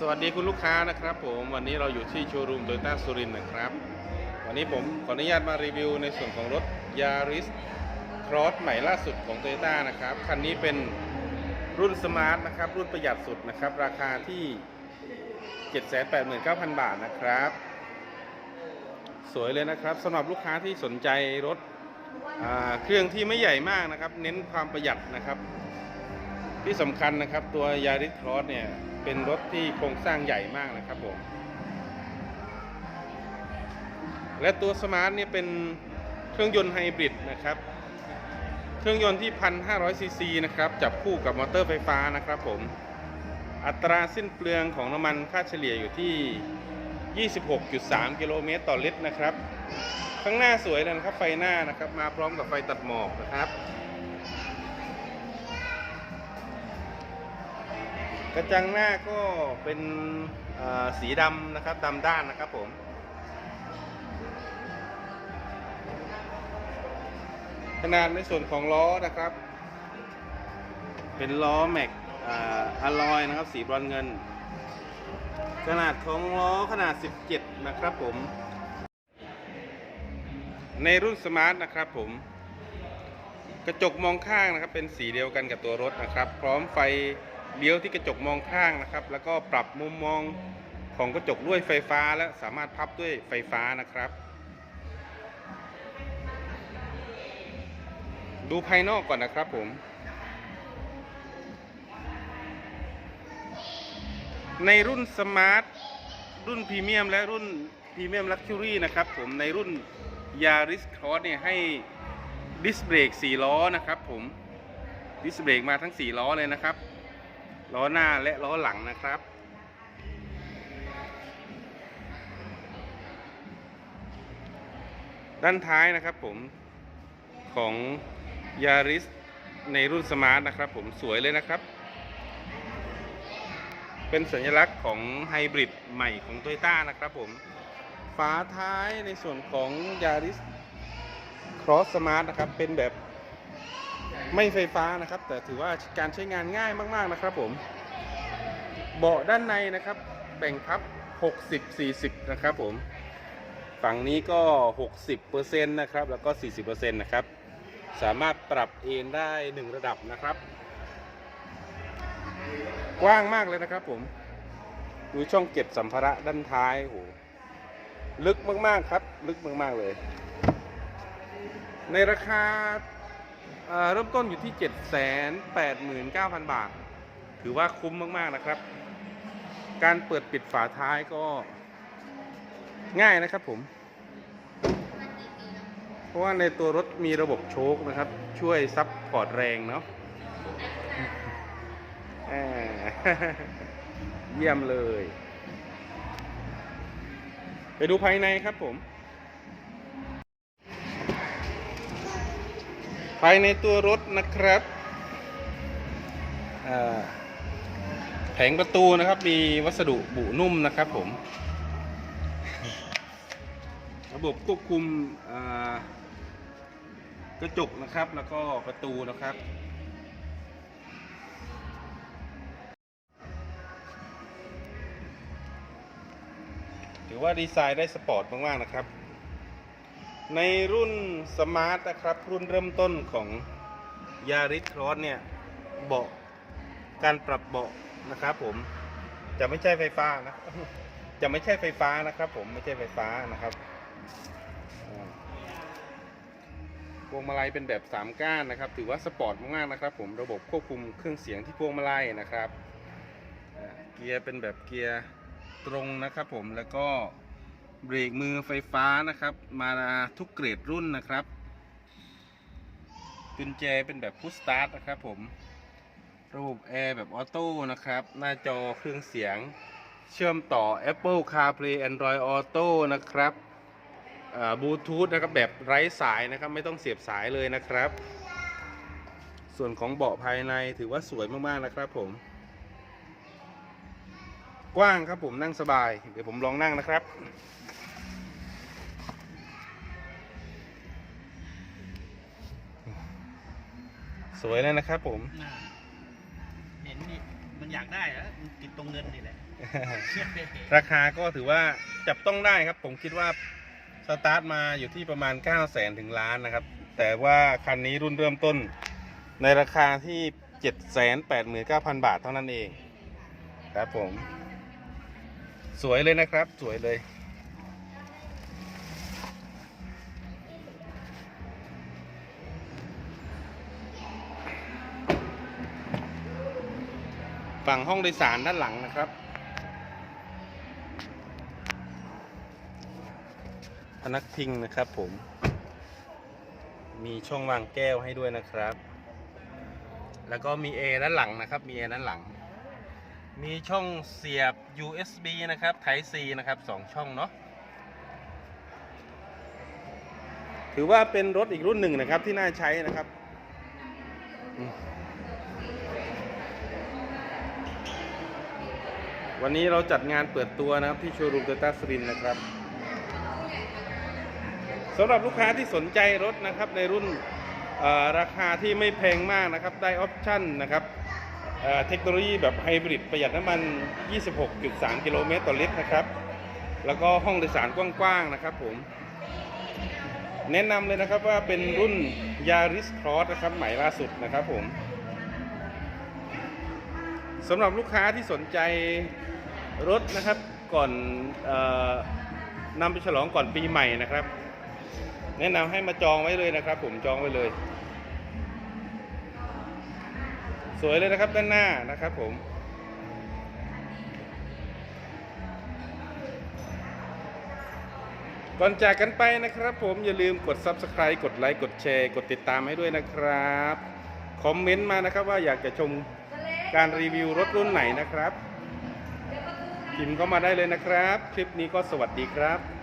สวัสดีคุณลูกค้านะครับผมวันนี้เราอยู่ที่โชว์รูมโตโยต้าสุรินทร์นะครับ วันนี้ผมขออนุญาตมารีวิวในส่วนของรถยาริสครอสใหม่ล่าสุดของโตโยต้านะครับคันนี้เป็นรุ่นสมาร์ทนะครับ รุ่นประหยัดสุดนะครับ ราคาที่ 789,000 บาทนะครับ สวยเลยนะครับสำหรับลูกค้าที่สนใจรถ เครื่องที่ไม่ใหญ่มากนะครับ เน้นความประหยัดนะครับ ที่สำคัญนะครับตัวยาริสครอสเนี่ยเป็นรถที่โครงสร้างใหญ่มากนะครับผมและตัวสมาร์ทเนี่ยเป็นเครื่องยนต์ไฮบริดนะครับ เครื่องยนต์ที่ 1,500ซีซีนะครับ จับคู่กับมอเตอร์ไฟฟ้านะครับผม อัตราสิ้นเปลืองของน้ำมันค่าเฉลี่ยอยู่ที่ 26.3 กิโลเมตรต่อลิตรนะครับ ข้างหน้าสวยเลยนะครับ ไฟหน้านะครับ มาพร้อมกับไฟตัดหมอกนะครับ กระจังหน้าก็เป็นสีดำนะครับดำด้านนะครับผมขนาดในส่วนของล้อนะครับ เป็นล้อแม็กอะลอยนะครับ สีบรอนเงิน ขนาดของล้อขนาด 17 นะครับผม ในรุ่นสมาร์ทนะครับผม กระจกมองข้างนะครับ เป็นสีเดียวกันกับตัวรถนะครับ พร้อมไฟเลี้ยวที่กระจกมองข้างนะครับ แล้วก็ปรับมุมมองของกระจกด้วยไฟฟ้าและสามารถพับด้วยไฟฟ้านะครับ ดูภายนอกก่อนนะครับผมในรุ่นสมาร์ทรุ่นพรีเมียมและรุ่นพรีเมียมลักชัวรี่นะครับผมในรุ่น ยาริสครอสเนี่ยให้ดิสเบรก4ล้อนะครับผมดิสเบรกมาทั้ง 4 ล้อเลยนะครับ ล้อหน้าและล้อหลังนะครับ ด้านท้ายนะครับผมของยาริสในรุ่นสมาร์ทนะครับผมสวยเลยนะครับ เป็นสัญลักษณ์ของไฮบริดใหม่ของ t o y ต้านะครับผม ฝาท้ายในส่วนของยาริส Cross Smart นะครับเป็นแบบไม่ไฟฟ้านะครับ แต่ถือว่าการใช้งานง่ายมาก ๆนะครับผม เบาะด้านในนะครับแบ่งพับ 60-40 นะครับผม ฝั่งนี้ก็ 60%นะครับ แล้วก็ 40%นะครับ สามารถปรับเอนได้ 1 ระดับนะครับ กว้างมากเลยนะครับผม ดูช่องเก็บสัมภาระด้านท้ายโห ลึกมากๆครับ ลึกมากๆเลย ในราคาเอ่อเริ่มต้นอยู่ที่ 789,000 บาท ถือว่าคุ้มมากๆนะครับ การเปิดปิดฝาท้ายก็ง่ายนะครับผม เพราะว่าในตัวรถมีระบบโชคนะครับ ช่วยซับพอร์ตแรงเนาะแหม่เยี่ยมเลย ไปดูภายในครับผม ภายในตัวรถนะครับแผงประตูนะครับ มีวัสดุบุนุ่มนะครับผม ระบบควบคุมกระจกนะครับแล้วก็ประตูนะครับ อว่าดีไซน์ได้สปอร์ตมากๆนะครับ ในรุ่นสมาร์ทนะครับ รุ่นเริ่มต้นของยาริสครอสเนี่ยเบาะการปรับเบาะนะครับ ผมจะไม่ใช่ไฟฟ้านะ จะไม่ใช่ไฟฟ้านะครับ ผมไม่ใช่ไฟฟ้านะครับพวงมาลัยเป็นแบบ 3 ก้านนะครับ ถือว่าสปอร์ตมากๆนะครับ ผมระบบควบคุมเครื่องเสียงที่พวงมาลัยนะครับเกียร์เป็นแบบเกียร์ ตรงนะครับผมแล้วก็เบรกมือไฟฟ้านะครับ มาทุกเกรดรุ่นนะครับกุญแจเป็นแบบพุชสตาร์ทนะครับผมระบบแอร์แบบออโต้นะครับ หน้าจอเครื่องเสียงเชื่อมต่อ Apple CarPlay Android Auto นะครับบลูทูธนะครับแบบไร้สายนะครับ ไม่ต้องเสียบสายเลยนะครับ ส่วนของเบาะภายในถือว่าสวยมาก ๆ นะครับผม กว้างครับผมนั่งสบาย เดี๋ยวผมลองนั่งนะครับ สวยเลยนะครับผมน่าเห็นนี่มันอยากได้เหรอมันติดตรงเงินนี่แหละ ราคาก็ถือว่าจับต้องได้ครับ ผมคิดว่าสตาร์ทมาอยู่ที่ประมาณ 9 0 0แสนถึงล้านนะครับ แต่ว่าคันนี้รุ่นเริ่มต้น ในราคาที่ 789,000 บาทเท่านั้นเอง ครับผม สวยเลยนะครับ สวยเลย ฝั่งห้องโดยสารด้านหลังนะครับ พนักพิงนะครับผม มีช่องวางแก้วให้ด้วยนะครับ แล้วก็มีเอด้านหลังนะครับ มีเอด้านหลัง มีช่องเสียบ USB นะครับ Type C นะครับสองช่องเนาะ ถือว่าเป็นรถอีกรุ่นหนึ่งนะครับที่น่าใช้นะครับ วันนี้เราจัดงานเปิดตัวนะครับที่โชว์รูมโตต้าสรินนะครับสำหรับลูกค้าที่สนใจรถนะครับในรุ่นราคาที่ไม่แพงมากนะครับ ได้ออปชั่นนะครับ เทคโนโลยีแบบไฮบริดประหยัดน้ำมัน 26.3 กิโลเมตรต่อลิตรนะครับ แล้วก็ห้องโดยสารกว้างๆนะครับผม แนะนำเลยนะครับว่าเป็นรุ่น Yaris Cross นะครับใหม่ล่าสุดนะครับผมสำหรับลูกค้าที่สนใจรถนะครับก่อนออนำไปฉลองก่อนปีใหม่นะครับ แนะนำให้มาจองไว้เลยนะครับ ผมจองไว้เลย สวยเลยนะครับด้านหน้านะครับผมก่อนจากกันไปนะครับผมอย่าลืมกด Subscribe กดไลค์กดแชร์กดติดตามให้ด้วยนะครับ คอมเมนต์มานะครับว่าอยากจะชมการรีวิวรถรุ่นไหนนะครับพิมพ์เข้ามาได้เลยนะครับ คลิปนี้ก็สวัสดีครับ